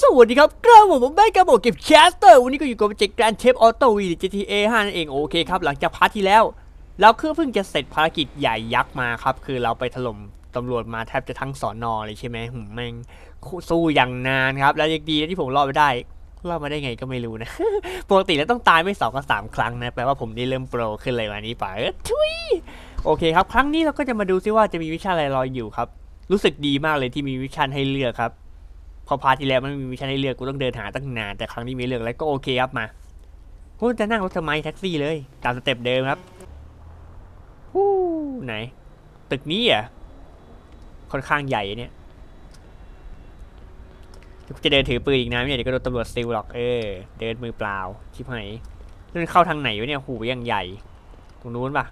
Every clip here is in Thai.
สวัสดีครับกล้าผมผมได้กระบอกเก็บแคสเตอร์วันนี้ก็อยู่กับเจ็กแกรนเชฟออโต้วี GTA 5 นั่นเองโอเคครับ หลังจากพาร์ทที่แล้ว เราคือเพิ่งจะเสร็จภารกิจใหญ่ยักษ์มาครับ คือเราไปถล่มตำรวจมาแทบจะทั้งสอนอเลยใช่ไหมหืมแม่งสู้อย่างนานครับ แล้วยังดีที่ผมรอดมาได้รอดมาได้ไงก็ไม่รู้นะ ปกติแล้วต้องตายไม่สองก็สามครั้งนะแปลว่าผมได้เริ่มโปรขึ้นเลยวันนี้ป่ะทุยโอเคครับ ครั้งนี้เราก็จะมาดูซิว่าจะมีวิชาอะไรรออยู่ครับ รู้สึกดีมากเลยที่มีวิชาให้เลือกครับ พอพาที่แล้วมันมีวิชาให้เลือกกูต้องเดินหาตั้งนานแต่ครั้งนี้มีเลือกแล้วก็โอเคครับมาพูดจะนั่งรถทำไมแท็กซี่เลย ตามสเต็ปเดิมครับฮู้ไหน ตึกนี้อะค่อนข้างใหญ่เนี่ยกูจะเดินถือปืนอีกนะไม่เดี๋ยวก็โดนตำรวจซิลหรอกเออเดินมือเปล่าชิบหายแล้วมันเข้าทางไหนวะเนี่ยหูยังใหญ่ ตรงนู้นปะ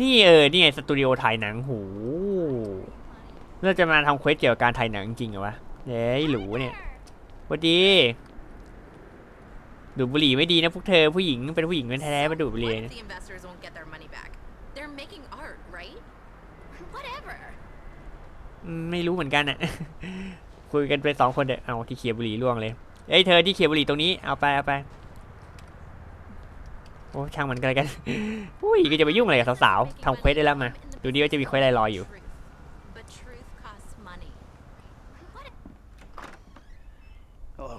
นี่เออนี่ไงสตูดิโอถ่ายหนังหู เราจะมาทำเควสเกี่ยวกับการถ่ายหนังจริงเหรอวะเฮ้ยหรูเนี่ยสวัสดี ดูดบุหรี่ไม่ดีนะพวกเธอผู้หญิงเป็นผู้หญิงเป็นแท้ๆมาดูดบุหรี่ What นะ if the investors won't get their money back? They're making art, right? Whatever. อืมไม่รู้เหมือนกันอะคุยกันไปสองคนเด้อเอาที่เขียบุหรี่ล่วงเลย เอ้ยเธอที่เขียบุหรี่ตรงนี้ เอาไปเอาไป โอ้ช่างมันกันเลยกัน อุ้ยก็จะไปยุ่งอะไรกับสาวๆทำเควสได้แล้วมา ดูดิว่าจะมีเควสอะไรรออยู่ But truth costs money. What Hello.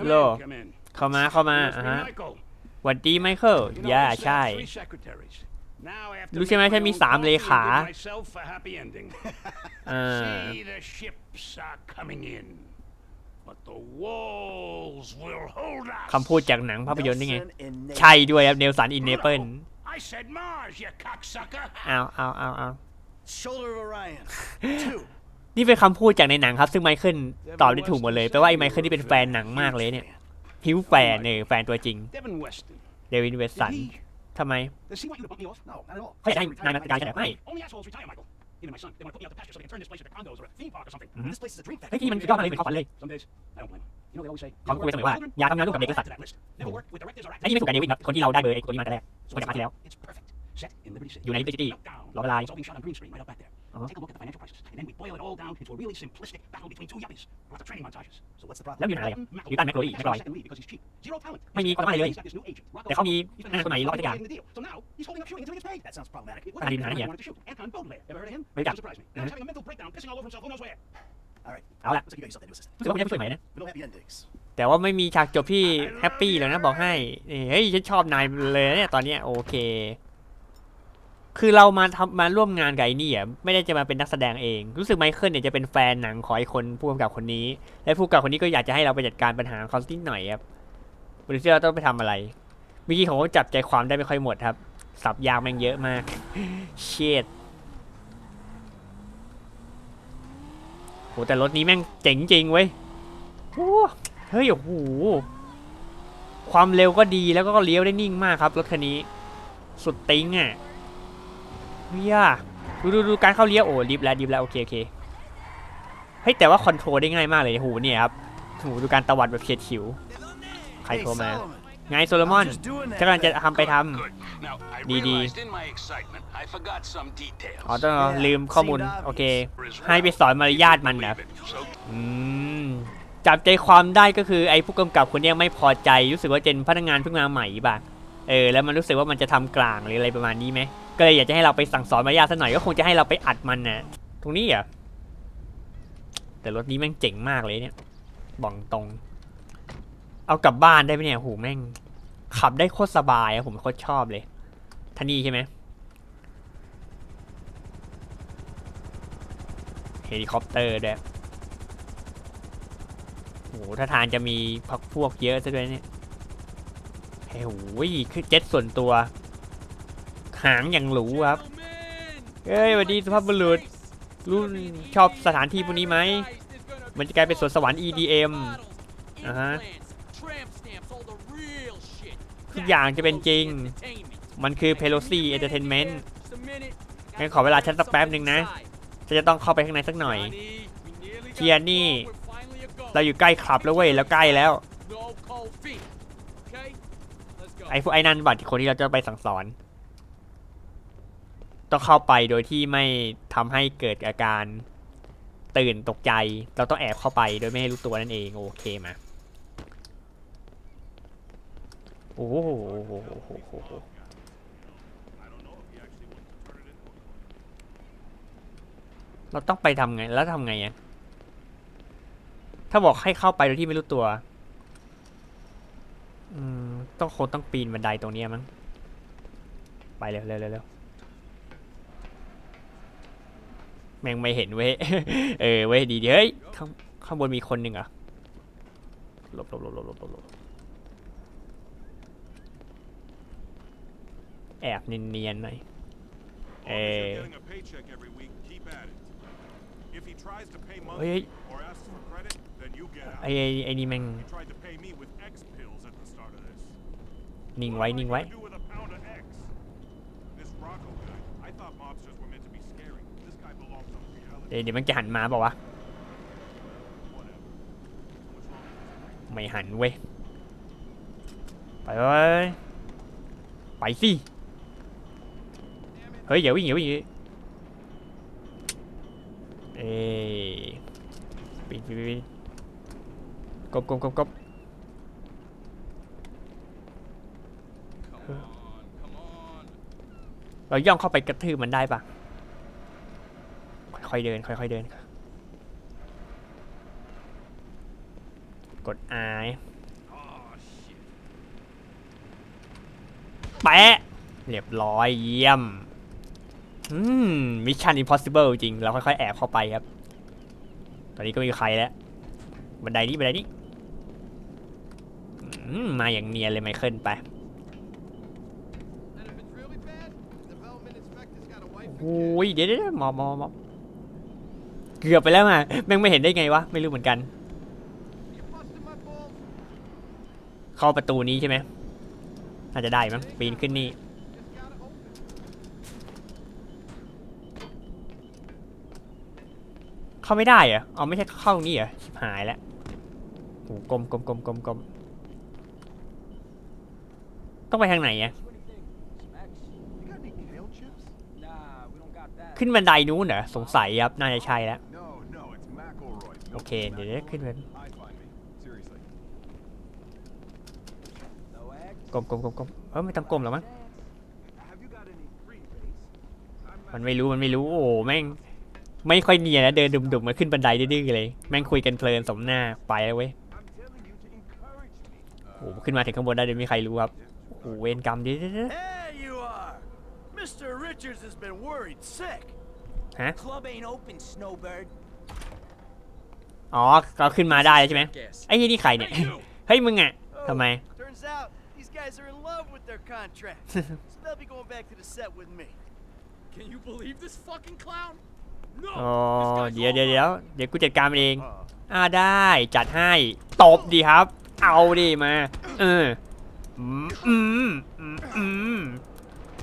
Hello. in, come in. เข้ามาเข้ามา You must อะ be ฮะ Michael. หวัดดีไมเคิล You know, ย่า I served ใช่ three secretaries. Now I have to รู้ใช่ไหม make ฉัน my มี own สาม coffee เล and ขา give myself a happy ending. อ่า See, the ships are coming in, but the walls will hold us. คำพูดจากหนังภาพยนตร์นี่ไง Nelson in Naples. ใช่ด้วยครับเนลสันอินเนเปิล I said Mars, you cocksucker. เอาเอาเอาเอา Shoulder of Orion. Two. นี่เป็นคำพูดจากในหนังครับ ซึ่งไมเคิลตอบได้ถูกหมดเลยแปลว่าไอ้ไมเคิลนี่เป็นแฟนหนังมากเลยเนี่ยพิวแฟนเออแฟนตัวจริง Devin Weston. เดวินเวสสัน Did he? ทำไม Does he want you to bump me off? No, not at all. เขาอยากให้นายมาการใช่ไหมไม่ Only assholes retire, Michael. Even my son. They want to put me out the pasture so they can turn this place into condos or a theme park or something. This place is a dream เฮ้ย factory. ที่มันสุดยอดมากเลยเป็นความฝันเลย Some days, I don't blame them. You know they always say. เขาคุยเสมอว่าอย่าทำงานร่วมกับเด็กและสัตว์ To that list. Never work with directors or ไอ้นี่ไม่ถูกกับเดวินครับคนที่เราได้เบอร์ไอ้คนนี้มาแต่แรกคนจากมาที่แล้ว It's perfect. Set in Liberty City. อยู่ใน Liberty City. Look down. Love Line. It's all being shot on green screen right up back there. Uh-huh. Take a look at the financial crisis, and then we boil it all down into a really simplistic battle between two yuppies. Lots of training montages. So what's the problem? แล้วมีปัญหาอะไรครับอยู่ใต้แมคโครอีแมคโคร Second lead because he's cheap. Zero talent. ไม่มีความสามารถเลย He's got this new agent, Rocco แต่เขามี He's been นั่นคนใหม่รอดทุกอย่าง negotiating the deal. So now he's holding up shooting until he gets paid. That sounds problematic. It was Andy the guy Manning, who yeah. wanted to shoot. Anton Baudelaire. Ever heard of him? Very Doesn't good. surprise me. Now Mhm. he's having a mental breakdown, pissing all over himself. Who knows where? All right. เอาละ Looks like you got yourself a new assistant. รู้สึกว่าคนนี้ผู้ช่วยใหม่นะ But no happy endings. แต่ว่าไม่มีฉากจบที่แฮปปี้เลยนะบอกให้นี่เฮ้ยฉันชอบนายเลยนะเนี่ยตอนเนี้ยโอเค คือเรามาทำมาร่วมงานกับไอ้นี่อะไม่ได้จะมาเป็นนักแสดงเอง รู้สึกไมเคิลเนี่ยจะเป็นแฟนหนังของไอ้คนผู้กำกับคนนี้ และผู้กำกับคนนี้ก็อยากจะให้เราไปจัดการปัญหาของเขาสักนิดหน่อยครับบริษัทเราต้องไปทำอะไรเมื่อกี้ผมก็จับใจความได้ไม่ค่อยหมดครับ สับยางแม่งเยอะมากเชิดโหแต่รถนี้แม่งเจ๋งจริงเว้ยโอ้เฮ้ยโอ้โหความเร็วก็ดีแล้วก็เลี้ยวได้นิ่งมากครับรถคันนี้ สุดติ้งอะ เฮียดูดูดูการเข้าเลี้ยวโอ้ดิฟแล้วดิฟแล้วโอเคโอเคเฮ้ยแต่ว่าคอนโทรลได้ง่ายมากเลยโหเนี่ยครับโหดูการตวัดแบบเฉียดฉิวใคร Hey, โทรมา Solomon. ไงโซโลมอน I'm just doing ฉัน that. กำลังจะทำไปท Good. Now, I Dee Dee. realized in my excitement, I forgot some details. ำอ๋อต้องลืมข้อมูลโอเค ให้ไปสอนมารยาทมันนะ Believe it. So อืมจับใจความได้ก็คือไอ้ผู้กำกับคนเนี้ยไม่พอใจรู้สึกว่าเป็นพนักงานเพิ่งมาใหม่ป่ะเออแล้วมันรู้สึกว่ามันจะทำกลางหรืออะไรประมาณนี้ไหม ก็เลยอยากจะให้เราไปสั่งสอนมารยาสักหน่อยก็คงจะให้เราไปอัดมันนะตรงนี้อะแต่รถนี้แม่งเจ๋งมากเลยเนี่ยบอกตรง เอากลับบ้านได้ไหมเนี่ยโหแม่ง ขับได้โคตรสบายอะผมโคตรชอบเลยท่านี่ใช่ไหมเฮลิคอปเตอร์ด้วยโหถ้าทางจะมีพักพวกเยอะซะด้วยเนี่ยเฮ้ยโหยคือเจ็ตส่วนตัว หางอย่างหรูครับเฮ้ยสวัสดีสุภาพบุรุษรู้ชอบสถานที่พวกนี้ไหม มันจะกลายเป็นสวนสวรรค์ EDM อ่าฮะทุกอย่างจะเป็นจริง มันคือ Pelosi Entertainment งั้นขอเวลาฉันสักแป๊บหนึ่งนะ ฉันจะต้องเข้าไปข้างในสักหน่อยเทียนี่ เราอยู่ใกล้คลับแล้วเว้ย แล้วใกล้แล้ว ไอ้พวกไอ้นั่นบัตรคนที่เราจะไปสั่งสอน ต้องเข้าไปโดยที่ไม่ทำให้เกิดอาการตื่นตกใจ เราต้องแอบเข้าไปโดยไม่ให้รู้ตัวนั่นเองโอเคมาโอ้โหเราต้องไปทำไง แล้วทำไงอะถ้าบอกให้เข้าไปโดยที่ไม่รู้ตัว อืม ต้องคงต้องปีนบันไดตรงนี้มั้ง ไปเร็วเร็วเร็วเร็ว แม่งไม่เห็นเว้ย เออเว้ยดีดีเฮ้ยข้างข้างบนมีคนหนึ่งอะหลบหลบหลบหลบหลบหลบแอบเนียนๆหน่อย เออ เฮ้ยไอ้ไอ้นี่แม่งนิ่งไว้นิ่งไว้ gonna do with a pound of X? This Rocco guy, I thought mobsters were meant to be scary. This guy belongs on reality. เดี๋ยวเดี๋ยวมันจะหันมาบอกว่าวะไม่หันเว้ย ไปเว้ย ไปสิ เฮ้ยอย่าวิ่งอย่าวิ่งวิ่งเอ้ยปีนปีนปีนกบกบกบกบเราย่องเข้าไปกระทืบมันได้ปะ อยๆเดิน ค่อยๆเดิน กด R แปะเรียบร้อยเยี่ยมอืมมิชชั่นอิมพอสิเบิลจริง เราค่อยๆแอบเข้าไปครับ ตอนนี้ก็ไมมีใครแล้ว บันไดนี้บันไดนี้อืมมาอย่างเนียนเลยไมเคิลไป And if it's really bad, development inspector's got a wife โอ้ยเดี๋ยวเดี๋ยวหมอบหมอบหมอบ เกือบไปแล้วมาแม่งไม่เห็นได้ไงวะ ไม่รู้เหมือนกัน เข้าประตูนี้ใช่ไหมน่าจะได้มั้งปีนขึ้นนี่เข้าไม่ได้เหรอเอาไม่ใช่เข้าตรงนี้เหรอชิบหายแล้วโอ้กลมกลมกลมกลมกลมต้องไปทางไหนอะขึ้นบันไดนู้นเหรอสงสัยครับน่าจะใช่แล้ว โอเค เดี๋ยวเดี๋ยวขึ้นไป I find me. Seriously. No eggs. กลมกลมกลมกลมเออไม่ต้องกลมหรอกมั้ง Have you got any green base? I'm มันไม่รู้มันไม่รู้โอ้โหแม่งไม่ค่อยเนียนนะเดินดุ่มๆมาขึ้นบันไดดื้อๆเลยแม่งคุยกันเพลินสมหน้าไปแล้วเว้ย I'm telling you to encourage me. โอ้โหขึ้นมาถึงข้างบนได้โดยไม่มีใครรู้ครับโอ้โหเวรกรรมเดี๋ยว อ๋อเราขึ้นมาได้แล้วใช่ไหม Guess. ไอ้ยี่นี่ใครเนี่ย เฮ้ยมึงอะทำไม Turns out these guys are in love with their contract. so they'll be going back to the set with me. Can you believe this fucking clown? No. อ๋อ this guy's เดี๋ยว all เดี๋ยวเดี๋ยว mine. เดี๋ยวกูจัดการมันเอง Uh, อ่าได้จัดให้ตบดีครับ เอาดิมา เอออืมอืมอืมอืม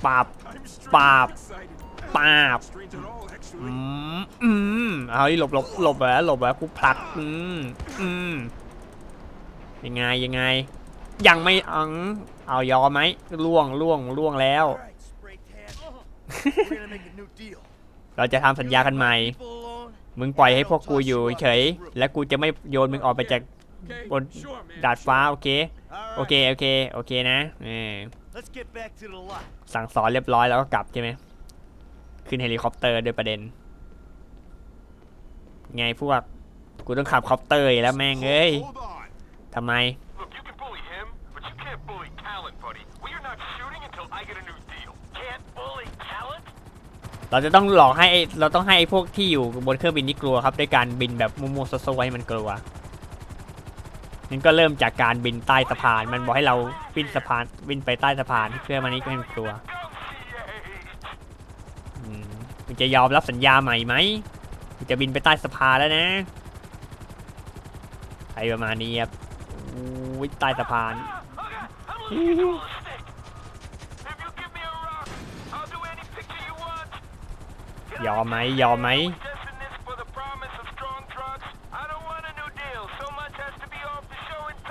ปับ I'm straight Bob. excited. ปาบ Strange at all, อืมอืมเอาดิหลบหลบหลบแล้วหลบแล้วกูผลักอืมอืมยังไงยังไง ยังไม่อัง เอายอมไหมล่วงล่วงล่วงแล้ว เราจะทำสัญญากันใหม่ มึงปล่อยให้พวกกูอยู่เฉย และกูจะไม่โยนมึงออกไปจากบนดาดฟ้าโอเค โอเค โอเค โอเคนะสั่งสอนเรียบร้อยแล้วก็กลับใช่ไหม ขึ้นเฮลิคอปเตอร์ด้วยประเด็น ไงพวก กูต้องขับคอปเตอร์อีกแล้วแม่งเอ้ย Hold on. ทำไม Look, you can bully him, but you can't bully talent, buddy. We are not shooting until I get a new deal. Can't bully talent? เราจะต้องหลอกให้ไอ้เราต้องให้ไอ้พวกที่อยู่บนเครื่องบินนี่กลัวครับด้วยการบินแบบมัวๆซัวๆให้มันกลัวนั่นก็เริ่มจากการบินใต้สะพาน มันบอกให้เราบินสะพานบินไปใต้สะพานเพื่อมันนี้ก็ให้มันกลัว จะยอมรับสัญญาใหม่ไหมจะบินไปใต้สะพานแล้วนะอะไรประมาณนี้ครับอุ้ยใต้สะพานยอมไหมยอมไหม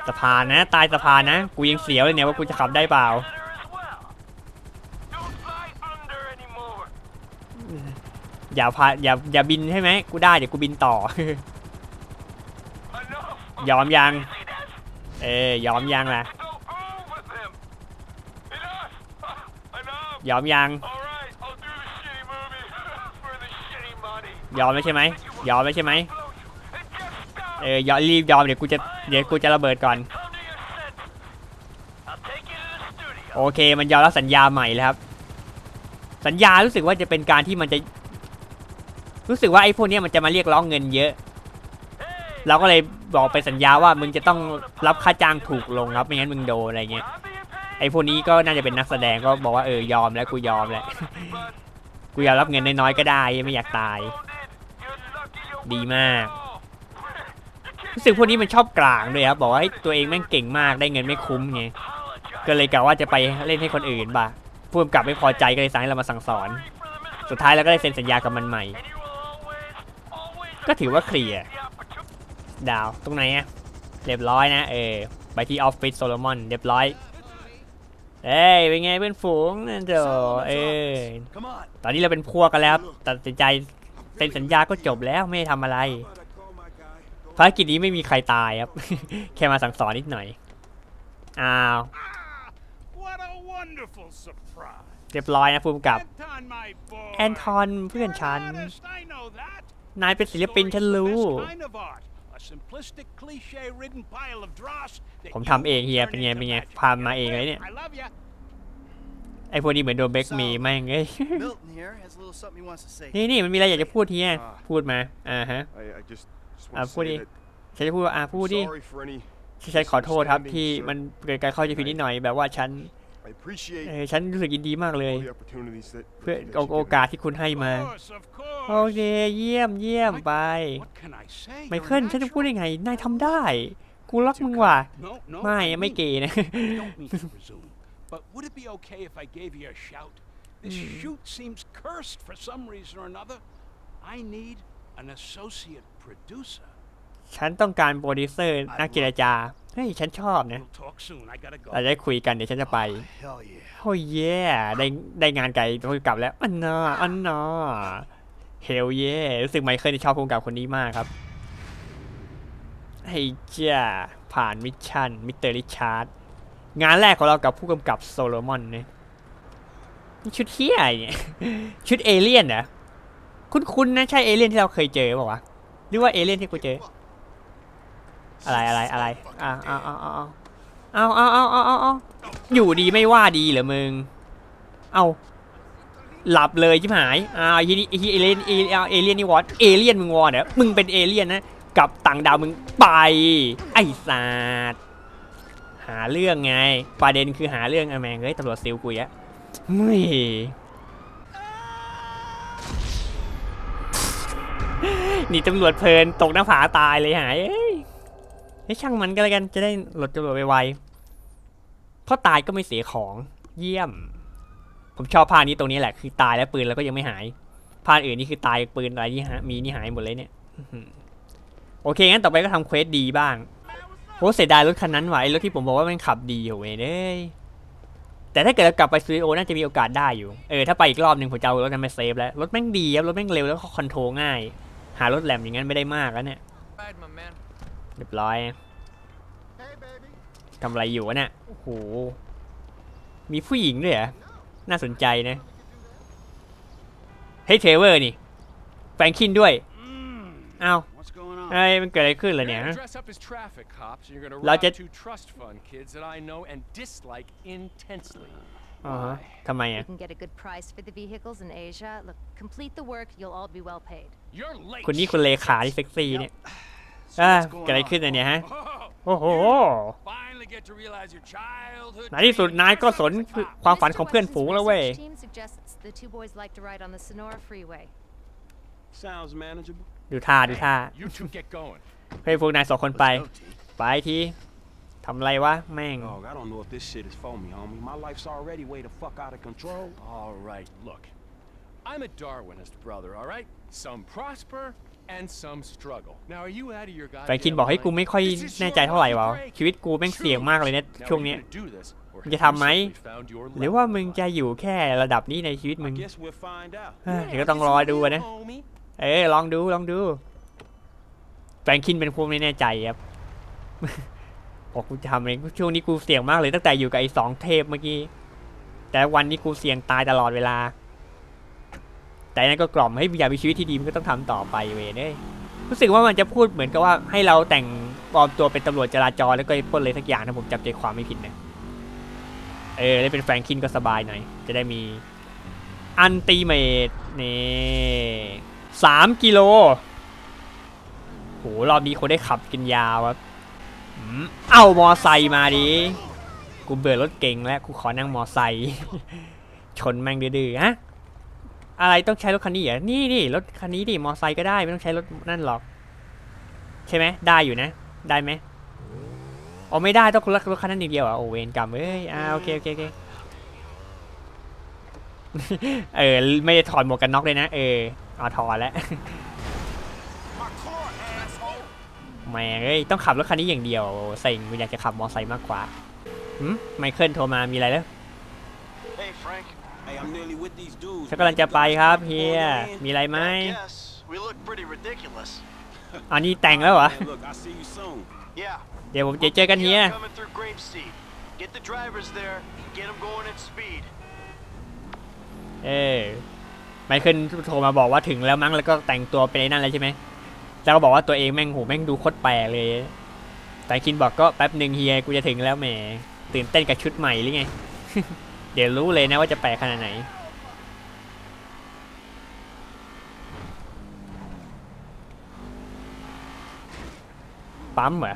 สะพานนะ ตายสะพานนะ กูยังเสียวเลยเนี่ยว่ากูจะขับได้เปล่า อย่าพาอย่าอย่าบินใช่ไหมกูได้เดี๋ยวกูบินต่อ ยอมยัง เอ้ยอมยังล่ะยอมยัง ยอมแล้วใช่ไหมยอมแล้วใช่ไหมเออยอมรีบยอมเดี๋ยวกูจะเดี๋ยวกูจะระเบิดก่อนโอเคมันยอมรับสัญญาใหม่แล้วครับ สัญญารู้สึกว่าจะเป็นการที่มันจะ รู้สึกว่าไอ้พวกนี้มันจะมาเรียกร้องเงินเยอะ เราก็เลยบอกไปสัญญาว่ามึงจะต้องรับค่าจ้างถูกลงครับไม่งั้นมึงโดนอะไรเงี้ยไอ้พวกนี้ก็น่าจะเป็นนักแสดงก็บอกว่าเออยอมแล้วกูยอมแหละกูยอมรับเงินน้อยๆก็ได้ไม่อยากตาย ดีมาก รู้สึกพวกนี้มันชอบกลางด้วยครับบอกว่าตัวเองแม่งเก่งมากได้เงินไม่คุ้มไงก็เลยกะว่าจะไปเล่นให้คนอื่นบ่ะผู้กำกับไม่พอใจก็เลยสั่งให้เรามาสั่งสอน สุดท้ายเราก็ได้เซ็นสัญญากับมันใหม่ ก็ถือว่าเคลียร์ดาวตรงไหนอะเรียบร้อยนะ เออ ไปที่ออฟฟิศโซโลมอนเรียบร้อยเอ้ยเป็นไงเพื่อนฝูงนั่นเด้อเออตอนนี้เราเป็นพวกกันแล้วตัดสินใจเซ็นสัญญาก็จบแล้วไม่ได้ทำอะไรภารกิจนี้ไม่มีใครตายครับ แค่มาสั่งสอนนิดหน่อยอ้าวเรียบร้อยนะภูมิกับ แอนทอนเพื่อนฉัน an artist, I know that. นายเป็นศิลปินฉันรู้ Story's the best kind of art. A simplistic, cliche-ridden pile of dross that ผม you ทำเองเฮีย turn เป็นไง into เป็นไง magic. พามาเองเลยเนี่ย I love you. ไอพวกนี้เหมือนโดนเบคมีแม่งเอ้ย Milton here has a little something he wants to say. นี่นี่มันมีอะไรอยากจะพูดเฮียพูดมาอ่าฮะ I, I just, just Ah, want to what do say you- that ฉันจะพูดว่าอ่าพูด I'm ดิ sorry for any ฉันขอโทษครับ misunderstanding, ที่ sir. มันเกิดการเข้าใจผิดนิดหน่อยแบบว่าฉัน I appreciate เออฉันรู้สึกยินดีมากเลย all the opportunities that, เพื่อ that โอ you've โอ given กาส me. ที่คุณให้มา Of course, of course. โอเค เยี่ยมเยี่ยมไป What can I say? ไม You're เคิลฉันจะพูด natural. ได้ไง นายทำได้ กูรักมึงว่ะ No, no. ไม่ I ไม่ mean เกย์นะ Don't mean to presume, but would it be okay if I gave you a shout? This shoot seems cursed for some reason or another. I need an associate producer. ฉันต้องการโปรดิวเซอร์นักเจรจา เฮ้ย ฉันชอบนะ We'll talk soon. I gotta go. เราจะได้คุยกันเดี๋ยวฉันจะไป Hell yeah. โอ้ยเย่ได้ได้งานไก่ต้องกลับแล้วอันน่าอันน่าเฮลเย่รู้สึกไมเคิลที่ชอบภูมิกับคนนี้มากครับไอ้จ้าผ่านมิชชั่นมิสเตอร์ริชาร์ดงานแรกของเรากับผู้กำกับโซโลมอนเนี่ยนี่ชุดเฮียอะไรเนี่ยชุดเอเลี่ยนเหรอ คุ้นๆนะใช่เอเลี่ยนที่เราเคยเจอเปล่าวะหรือว่าเอเลี่ยนที่กูเจอ อะไรอะไรอะไรอ้าวอ้าวอ้าวอ้าวอ้าวอ้าวอ้าวอ้าวอ้าวอยู่ดีไม่ว่าดีเหรอมึง เอาหลับเลยชิบหายอ้าวไอ้ที่นี่ไอ้ที่เอเลี่ยนเอเอเลี่ยนนี่วอดเอเลี่ยนมึงวอดเหรอมึงเป็นเอเลี่ยนนะกับต่างดาวมึงไป ไอ้สัตว์หาเรื่องไง ประเด็นคือหาเรื่องไอ้แมงเฮ้ยตำรวจซิลกูอีกอะเฮ้ยนี่ตำรวจเพลินตกหน้าผาตายเลยหาย เอ้ช่างมันก็แล้วกันจะได้หลดตำรวจไวๆเพราะตายก็ไม่เสียของเยี่ยม ผมชอบพานี้ตรงนี้แหละ คือตายแล้วปืนแล้วก็ยังไม่หายพานอื่นนี่คือตายปืนอะไรที่ฮะมีนี่หายหมดเลยเนี่ยโอเคงั้นต่อไปก็ทำเควสดีบ้างโอ้เสียดายรถคันนั้นว่ะไอ้รถที่ผมบอกว่ามันขับดีโหเว้ยเอ้ยแต่ถ้าเกิดเรากลับไปสตูดิโอน่าจะมีโอกาสได้อยู่ เออถ้าไปอีกรอบหนึ่งผมจะเอารถนั้นไปเซฟแล้ว รถแม่งดีครับ รถแม่งเร็วแล้วก็คอนโทรลง่าย หารถแหลมอย่างนั้นไม่ได้มากแล้วเนี่ย เรียบร้อยทำอะไรอยู่วะเนี่ยโอ้โหมีผู้หญิงด้วยเหรอน่าสนใจนะเฮ้ยเทรเวอร์นี่แฟรงคินด้วย Mm. อ้าว What's going on? เอ้ยมันเกิดอะไรขึ้นล่ะ You're เนี่ย gonna dress up as traffic cops, and you're gonna Là rob chết. two trust fund kids that I know and dislike intensely. อ๋อฮะทำไม We อะ can get a good price for the vehicles in Asia. Look, complete the work, you'll all be well paid. You're late. คุณนี่คุณเลขาที่เซ็กซี่เนี่ย อ่าเกิดอะไรขึ้นอะเนี่ยฮะ Oh, โอ้โห finally get to realize your childhood ในที่สุด dreams นายก็สน as a cop. ความฝัน Mr. ของเพื่อน West's ฝูงแล้วเว้ย research team suggests the two boys like to ride on the Sonora Freeway. Sounds manageable. ดูท่าดูท่า You two get going. เฮ้ยพวกนายสองคนไป Let's go, T. ไปทีทำอะไรวะแม่ง Dog, I don't know if this shit is for me, homie. My life's already way the fuck out of control. All right, look. I'm a Darwinist, brother, all right? Some prosper, and some struggle. Now, are you out of your แฟรงคิน goddamn บอกให้กู mind? ไม่ค่อย This is แน่ your ใจเท่าไหร่วะ only break. ชีวิตกูแม่งเสี่ยงมากเลยเนี่ย Now, ช่วง are you เนี้ย gonna do this, or มึงจะ have ทำไหม you simply found your หรือว่ามึงจะอยู่แค่ระดับนี้ในชีวิตมึ I ง guess we'll find out. เฮ้ยเดี๋ยวก็ต้องรอดูอะนะ homie? เออลองดูลองดูแฟรงคินเป็นพวกไม่แน่ใจครับบอกกูจะทำเองช่วงนี้กูเสี่ยงมากเลยตั้งแต่อยู่กับไอ้สองเทพเมื่อกี้แต่วันนี้กูเสี่ยงตายตลอดเวลา แต่นั่นก็กล่อมให้อยากมีชีวิตที่ดีมันก็ต้องทำต่อไปเว้ยเอ้ยรู้สึกว่ามันจะพูดเหมือนกับว่าให้เราแต่งปลอมตัวเป็นตำรวจจราจรแล้วก็ไปปล้นเลยสักอย่างถ้าผมจับใจความไม่ผิดนะเออได้เป็นแฟรงคินก็สบายหน่อย จะได้มีอันติเมตนี่สามกิโลโหรอบนี้คนได้ขับกินยาวครับอืมเอามอไซค์มาดิ กูเบื่อรถเก่งแล้ว กูขอนั่งมอไซค์ชนแม่งดื้อๆฮะ อะไรต้องใช้รถคันนี้เหรอนี่นี่รถคันนี้ดิมอไซค์ก็ได้ไม่ต้องใช้รถนั่นหรอก ใช่ไหมได้อยู่นะ ได้ไหมอ๋อไม่ได้ต้องรถรถคันนั้นอย่างเดียวอะโอเวนกรรมเอ้ยอ่าโอเคโอเคโอเคเออไม่ได้ถอดหมวกกันน็อกเลยนะ เออเอาถอดแล้วแม่เอ้ยต้องขับรถคันนี้อย่างเดียวเซ็งกูอยากจะขับมอไซค์มากกว่าหืมไมเคิลโทรมามีอะไรแล้ว Hey, Frank. Hey, I'm nearly with these dudes. ฉันกำลังจะไปครับเฮียมีอะไรไหม Yes, we look pretty ridiculous. อันนี้แต่งแล้วเหรอ Man, look, I'll see you soon. Yeah. เดี๋ยวผมจะเจอกันเฮีย Coming through Grapeseed. Get the drivers there. Get them going at speed. เออไมเคิลโทรมาบอกว่าถึงแล้วมั้งแล้วก็แต่งตัวเป็นไอ้นั่นแล้วใช่ไหมแล้วก็บอกว่าตัวเองแม่งโหแม่งดูโคตรแปลกเลย แต่คินบอกก็แป๊บหนึ่งเฮียกูจะถึงแล้วแหมตื่นเต้นกับชุดใหม่หรือไง เดี๋ยวรู้เลยนะว่าจะแปลกขนาดไหน ปั๊มเหรอ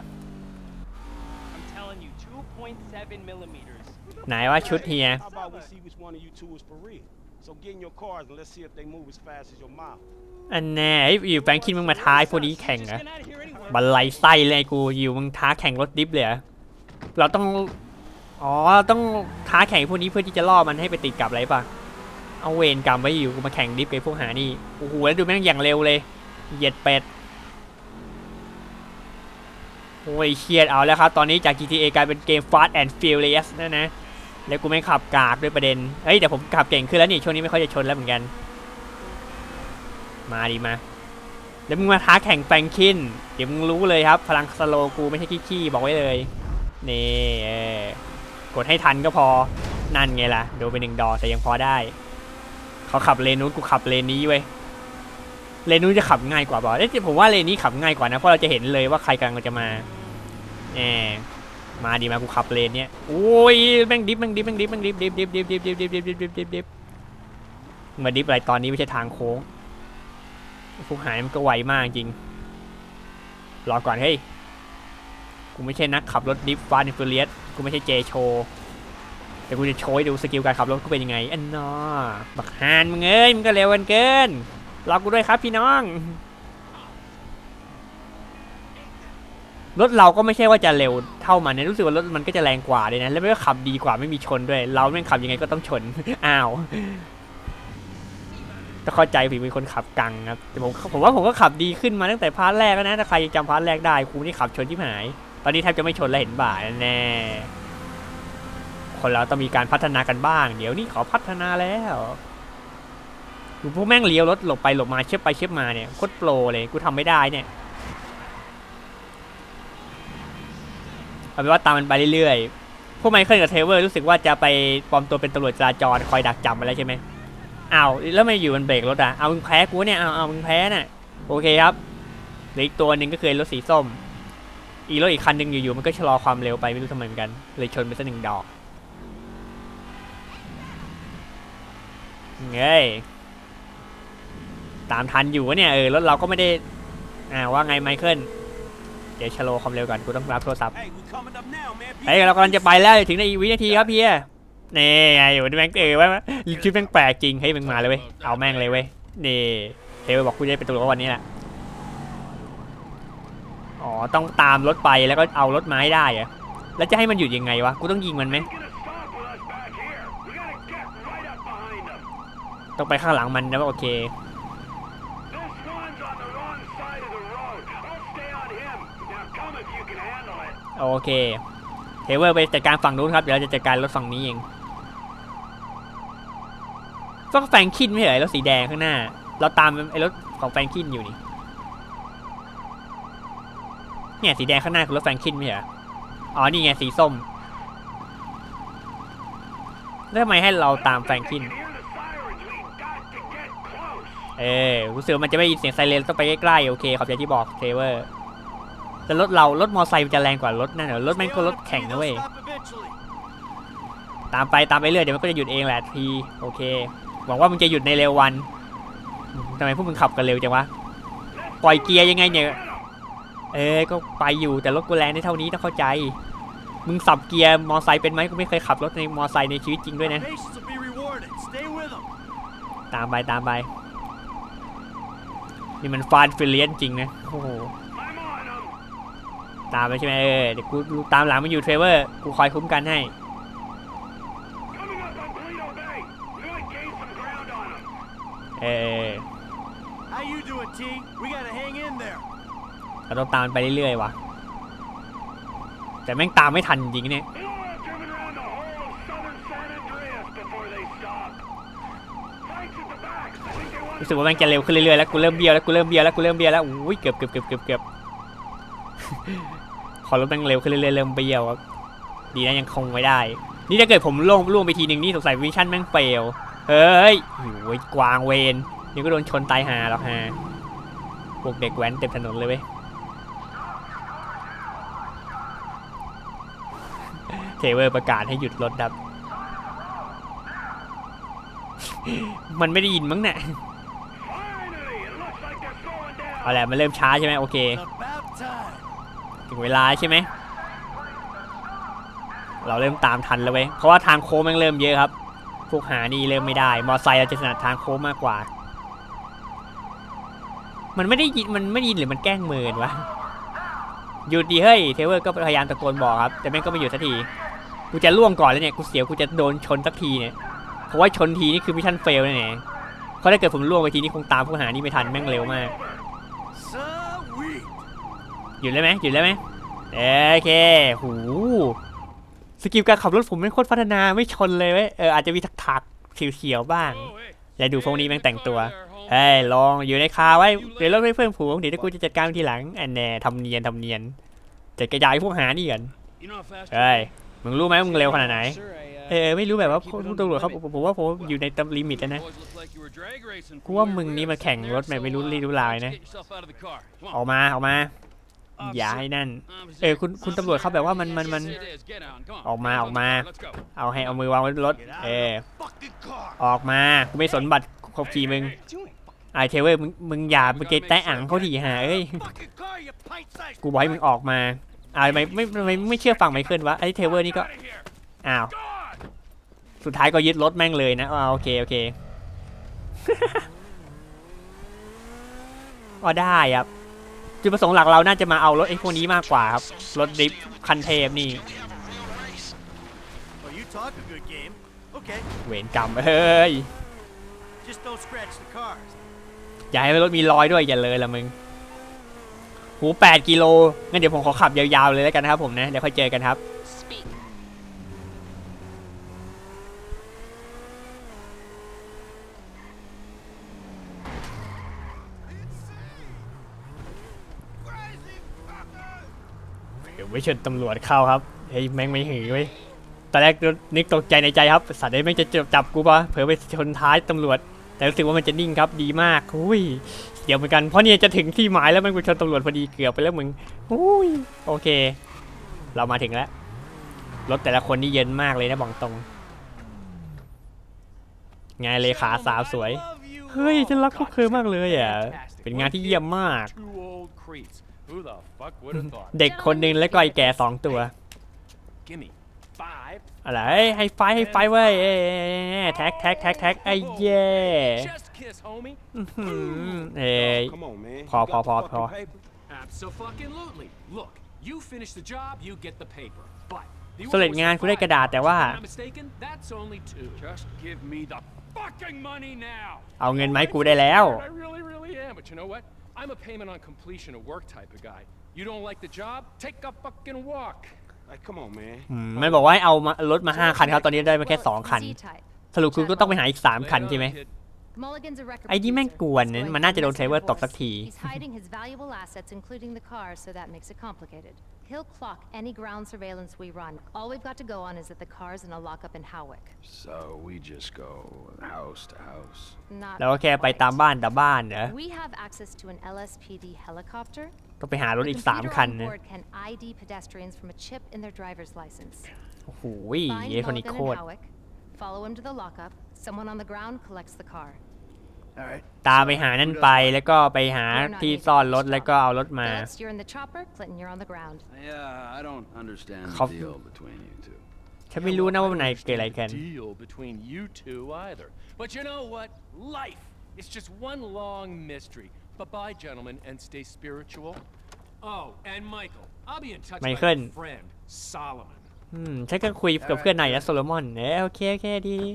I'm telling you, 2.7 millimeters. ไหนว่าชุดเฮีย How about we see which one of you two is for real? So get in your cars and let's see if they move as fast as your mouth. อันแน่ไอ้อยู่แฟรงคินมึงมาท้ายพวกนี้แข่ง Just เหรอ get out of here anyway. บันไลไส้เลยกูอยู่มึงท้าแข่งรถดิฟเลยเหรอเราต้อง อ๋อ ต้องท้าแข่งพวกนี้เพื่อที่จะล่อมันให้ไปติดกับอะไรปะเอาเวรกรรมไว้อยู่กูมาแข่งดิฟกับพวกหานี่โอ้โหแล้วดูแม่งอย่างเร็วเลย เหยียดเป็ดโอ้ยเครียดเอาแล้วครับ ตอนนี้จาก GTA กลายเป็นเกม Fast and Furious นะนะ แล้วกูไม่ขับกากด้วยประเด็น เฮ้ย แต่ผมขับเก่งขึ้นแล้วนี่ ช่วงนี้ไม่ค่อยจะชนแล้วเหมือนกัน มาดีมา แล้วมึงมาท้าแข่งแฟงคิน เดี๋ยวมึงรู้เลยครับ พลังสโลกูไม่ใช่ขี้ๆบอกไว้เลย นี่ กดให้ทันก็พอ นั่นไงล่ะ โดนไปหนึ่งดอแต่ยังพอได้ เขาขับเลนนู้นกูขับเลนนี้เว้ย เลนนู้นจะขับง่ายกว่าเปล่าเอ้ยผมว่าเลนนี้ขับง่ายกว่านะ เพราะเราจะเห็นเลยว่าใครกำลังจะมาแหมมาดีมากูขับเลนเนี้ยโอ้ยแม่งดิฟแม่งดิฟแม่งดิฟแม่งดิฟดิฟดิฟดิฟดิฟดิฟดิฟดิฟดิฟดิฟดิฟดิฟมาดิฟอะไรตอนนี้ไม่ใช่ทางโค้งพวกหายมันก็ไวมากจริงรอก่อนเฮ้ย กูไม่ใช่นักขับรถดิฟฟานิฟูเลียสกูไม่ใช่เจโชแต่กูจะโชว์ให้ดูสกิลการขับรถกูเป็นยังไงอันนอบักฮานมึงเอ้ยมึงก็เร็วกันเกินรอกูด้วยครับพี่น้องรถเราก็ไม่ใช่ว่าจะเร็วเท่ามันนะรู้สึกว่ารถมันก็จะแรงกว่าเลยนะแล้วมันก็ขับดีกว่าไม่มีชนด้วย เราแม่งขับยังไงก็ต้องชนอ้าวต้องเข้าใจฝีมือคนขับกังครับแต่ผมผมว่าผมก็ขับดีขึ้นมาตั้งแต่พาร์ทแรกแล้วนะถ้าใครจำพาร์ทแรกได้ครูนี่ขับชนที่หาย ตอนนี้แทบจะไม่ชนแล้วเห็นบ่าแน่คนเราต้องมีการพัฒนากันบ้าง เดี๋ยวนี้ขอพัฒนาแล้วดูพวกแม่งเลี้ยวรถหลบไปหลบมาเชื่อไปเชื่อมาเนี่ยโคตรโปรเลยกูทำไม่ได้เนี่ยเอาเป็นว่าตามมันไปเรื่อยๆพวกไมเคิลกับเทเวอร์รู้สึกว่าจะไปปลอมตัวเป็นตำรวจจราจรคอยดักจับมาแล้วใช่ไหมอ้าวแล้วไม่อยู่มันเบรกรถอะเอามึงแพ้กูเนี่ยเอาเอามึงแพ้น่ะโอเคครับหลืออีกตัวหนึ่งก็คือรถสีส้ม อีกรถอีกคันหนึ่งอยู่ๆมันก็ชะลอความเร็วไปไม่รู้ทำไมเหมือนกัน เลยชนไปสักหนึ่งดอกเงยตามทันอยู่วะเนี่ยเออรถเราก็ไม่ได้ อ่าว่าไงไมเคิลเดี๋ยวชะลอความเร็วก่อนกูต้องรับโทรศัพท์ Hey, we coming up now, man. เฮ้ยเรากำลังจะไปแล้วถึงในอีกวินาทีครับเพียนี่ไงอยู่ที่แม่งเออว่าชุดแม่งแปลกจริงเฮ้ยมึงมาเลยเว้ยเอาแม่งเลยเว้ยนี่เทวบอกกูจะได้เป็นตำรวจวันนี้แหละ อ๋อ ต้องตามรถไปแล้วก็เอารถไม้ได้เหรอแล้วจะให้มันหยุดยังไงวะ กูต้องยิงมันไหม ต้องไปข้างหลังมันนะว่าโอเค โอเคเทเวอร์ไปจัดการฝั่งนู้นครับ เดี๋ยวเราจะจัดการรถฝั่งนี้เองก็แฟงคินไม่เหรอรถสีแดงข้างหน้า เราตามไอ้รถของแฟงคินอยู่นี่ เนี่ยสีแดงข้างหน้าคือรถแฟรงคินไม่ใช่เหรออ๋อนี่ไงสีส้มแล้วทำไมให้เราตามแฟรงคิน เออรู้สึกมันจะไม่ยินเสียงไซเรนต้องไปใกล้ๆโอเคขอบใจที่บอกเทเวอร์แต่รถเรารถมอไซค์จะแรงกว่ารถนั่นเหรอรถแม่งก็รถแข่งนะเว้ยตามไปตามไปเรื่อยเดี๋ยวมันก็จะหยุดเองแหละทีโอเคหวังว่ามึงจะหยุดในเร็ววันทำไมพวกมึงขับกันเร็วจังวะปล่อยเกียร์ยังไงเนี่ย เออก็ไปอยู่แต่รถกูแรงได้เท่านี้ต้องเข้าใจ มึงสับเกียร์มอไซค์เป็นไหมกูไม่เคยขับรถในมอไซค์ในชีวิตจริงด้วยนะ Patience will be rewarded. Stay with them. ตามไปตามไป นี่มันฟานฟิเลียนจริงนะ โอ้โห ตามไปใช่ไหมเออเดี๋ยวกูกูตามหลังมันอยู่เทรเวอร์ กูคอยคุ้มกันให้เออ How you doing, T? We gotta hang in there. เราต้องตามมันไปเรื่อยๆวะแต่แม่งตามไม่ทันจริงเนี่ยรู้สึกว่าแม่งจะเร็วขึ้นเรื่อยๆแล้วกูเริ่มเบี้ยวแล้วกูเริ่มเบี้ยวแล้วกูเริ่มเบี้ยวแล้วอุ้ยเกือบเกือบเกือบเกือบเกือบขอรถแม่งเร็วขึ้นเรื่อยๆเริ่มเบี้ยวครับดีนะยังคงไว้ได้ นี่ถ้าเกิดผมล่วงล่วงไปทีหนึ่งนี่สงสัยวิชั่นแม่งเฟลเฮ้ยโอ้ยกวางเวนนี่ก็โดนชนตายหาหรอกฮะพวกเด็กแว้นเต็มถนนเลยเว้ย เทเวอร์ประกาศให้หยุดรถครับ มันไม่ได้ยินมั้งเนี่ยเอาแหละมันเริ่มช้าใช่ไหมโอเค ถึงเวลาใช่ไหม เราเริ่มตามทันแล้วเว้ย เพราะว่าทางโค้งมันเริ่มเยอะครับ พวกหานี่เริ่มไม่ได้ มอไซค์เราจะถนัดทางโค้งมากกว่า มันไม่ได้ยิน มันไม่ได้ยินหรือมันแกล้งเมินวะหยุดดีเฮ้ย เทเวอร์ก็พยายามตะโกนบอกครับ แต่แม่งก็ไม่หยุดสักที กูจะล่วงก่อนแล้วเนี่ยกูเสียวกูจะโดนชนสักทีเนี่ยเพราะว่าชนทีนี่คือมิชชั่นเฟลแน่ๆเพราะถ้าเกิดผมล่วงไปทีนี่คงตามผู้หานี่ไม่ทันแม่งเร็วมาก Sweet. หยุดเลยไหมหยุดเลยไหมโอเคหูสกิลการขับรถผมไม่โคตรพัฒนาไม่ชนเลยเว้ยเอออาจจะมีถักถักๆเขียวๆบ้างแล้วดูพวกนี้แม่งแต่งตัวเฮ้ยลองอยู่ในคาไว้เดี๋ยวรถไม่เพื่อนผูงเดี๋ยวกูจะจัดการทีหลังอันแน่ทำเนียนทำเนียนจัดกระจายพวกหานี่กัน You know how fast เฮ้ย มึงรู้ไหมมึงเร็วขนาดไหน Sir, I, uh, เออไม่รู้แบบว่าผู้ตำรวจเขาผมผมว่าผมอยู่ในตำลิมิตแล้วนะ boys look like you were drag racing กูว่ามึงนี่มาแข่งรถแบบไม่รู้รีรู้ราวเลยนะ Get yourself out of the car. Come อ on. อกมาออกมา อย่าให้นั่น เออคุณคุณตำรวจเขาแบบว่ามันมันมัน Yes, it is. Get on. Come on. ออกมา Get อ on อก the มา car. Let's go. เอาให้เอามือวางไว้บนรถ Get out เอ of อ the fucking car. ออกมากูไม่สนบัตรขับขี่มึงไอเทเวอร์มึงมึงอย่าไปเกยแตะอ่างเขาถีหาเอ้ย Fucking car, you pint-sized กูบอกให้มึงออกมา อ่าทำไมไม่ทำไมไม่เชื่อฟังไมเคิลวะไอเทเวอร์นี่ก็อ้าวสุดท้ายก็ยึดรถแม่งเลยนะอ่าโอเคโอเคก็ได้ครับจุดประสงค์หลักเราน่าจะมาเอารถไอ้พวกนี้มากกว่าครับรถดริฟท์คันเทพนี่ Oh, you talk a good game. Okay, เวรกรรมเฮ้ย just don't scratch the cars. อย่าให้รถมีรอยด้วยอย่าเลยละมึง หูแปดกิโลงั้นเดี๋ยวผมขอขับยาวๆเลยแล้วกันนะครับผมนะ เดี๋ยวค่อยเจอกันครับเดี๋ยวไม่ชนตำรวจเข้าครับ เฮ้ยแม่งไม่หือเว้ยตอนแรกนึกตกใจในใจครับ สัตว์ไอ้แม่งจะจับจับกูปะเผลอไปชนท้ายตำรวจ แต่รู้สึกว่ามันจะนิ่งครับ ดีมาก อุ้ย เดี๋ยวเหมือนกันเพราะเนี่ยจะถึงที่หมายแล้วมันไปชนตำรวจพอดีเกือบไปแล้วมึงอุ้ยโอเค เรามาถึงแล้วรถแต่ละคนนี่เย็นมากเลยนะบอกตรงไงเลขาสาวสวยเฮ้ยฉันรักพวกเธอมากเลยอะเป็นงานที่เยี่ยมมาก เด็กคนหนึ่งและก็ไอ้แก่สองตัวอะไรให้ไฟให้ไฟเว้ยแท็กแท็กแท็กแท็กไอ้เย่ kiss, homie. อื้อหือเอ้ย Come on, man. Paul, You got Paul, the Paul, fucking paper? Absolutely. Look, you finish the job, you get the paper. But the สำเร็จ order was งาน for กูได้ five. กระดาษแต่ว่า If I'm not mistaken, that's only two. Just give me the fucking money now. เอาเงินมาให้กูได้แล้ว I really, really am. But you know what? I'm a payment on completion of work type of guy. You don't like the job? Take a fucking walk. Like, come on, man. อืมมันบอกว่าให้เอามารถมาห้าคันครับ ตอนนี้ได้มาแค่ Well, สอง it's คัน Z-type. สรุปคุณก็ต้องไปหาอีกสามคันใช่ไหม Later on, kid. Mulligan's a record ไอ้นี่แม่ง producer. กวนนะ He's มันน่าจะโดน going เซเวอร์ through ตบสัก divorce. ที He's hiding his valuable assets, including the car, so that makes it complicated. He'll clock any ground surveillance we run. All we've got to go on is that the car's in a lockup in Howick. So we just go house to house. Not แล้วก็แค่ไป quite. ตามบ้านตามบ้านเหรอ We have access to an LSPD helicopter. ต้องไปหารถ The อีกสาม computer คัน on นะ board can ID pedestrians from a chip in their driver's license. โอ้โห Find เยคนนี้ Mulligan โค in ตร Howick. Follow him to the lockup. Someone on the ground collects the car. All right. ตามไปหานั่นไปแล้วก็ไปหาที่ซ่อนรถแล้วก็เอารถมา Phillips, you're in the chopper. Clinton, you're on the ground. Yeah, I don't understand the Cough. deal between you two. ฉันไม่รู้นะว่ามันไหนเกิดอะไรกัน Deal between you two either. But you know what? Life is just one long mystery. Bye bye, gentlemen, and stay spiritual. Oh, and Michael, I'll be in touch with Michael. my friend, Solomon. อืมฉันก็คุยกับเพื่อนนายนะโซโลมอนเออโอเคโอเคดีดี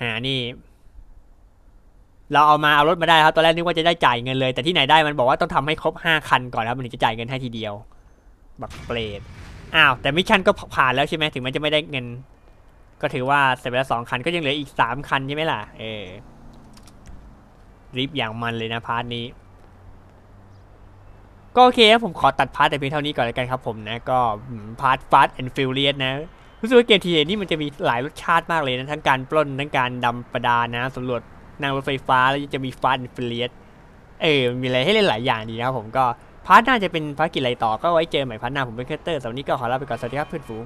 หานี่ เราเอามาเอารถมาได้ครับ ตอนแรกนึกว่าจะได้จ่ายเงินเลย แต่ที่ไหนได้มันบอกว่าต้องทำให้ครบห้าคันก่อนครับมันถึงจะจ่ายเงินให้ทีเดียว บักเปรตอ้าว แต่มิชชั่นก็ผ่านแล้วใช่ไหมถึงมันจะไม่ได้เงิน ก็ถือว่าเสร็จไปแล้วสองคันก็ยังเหลืออีกสามคันใช่ไหมล่ะ เออรีบอย่างมันเลยนะพาร์ทนี้ก็โอเคครับผมขอตัดพาร์ทแต่เพียงเท่านี้ก่อนแล้วกันครับผมนะ ก็พาร์ทฟาสต์แอนด์ฟิลเลียสนะ รู้สึกว่าเกมทีเอนี่มันจะมีหลายรสชาติมากเลยนะ ทั้งการปล้น ทั้งการดำประดานะสำรวจนั่งรถไฟฟ้า แล้วยังจะมีฟันเฟลียสเออ มีอะไรให้เล่นหลายอย่างดีนะครับผมก็พาร์ทหน้าจะเป็นภารกิจอะไรต่อก็ไว้เจอใหม่พาร์ทหน้าผมเป็นเคเตอร์สำหรับนี้ก็ขอลาไปก่อนสวัสดีครับเพื่อนฝูง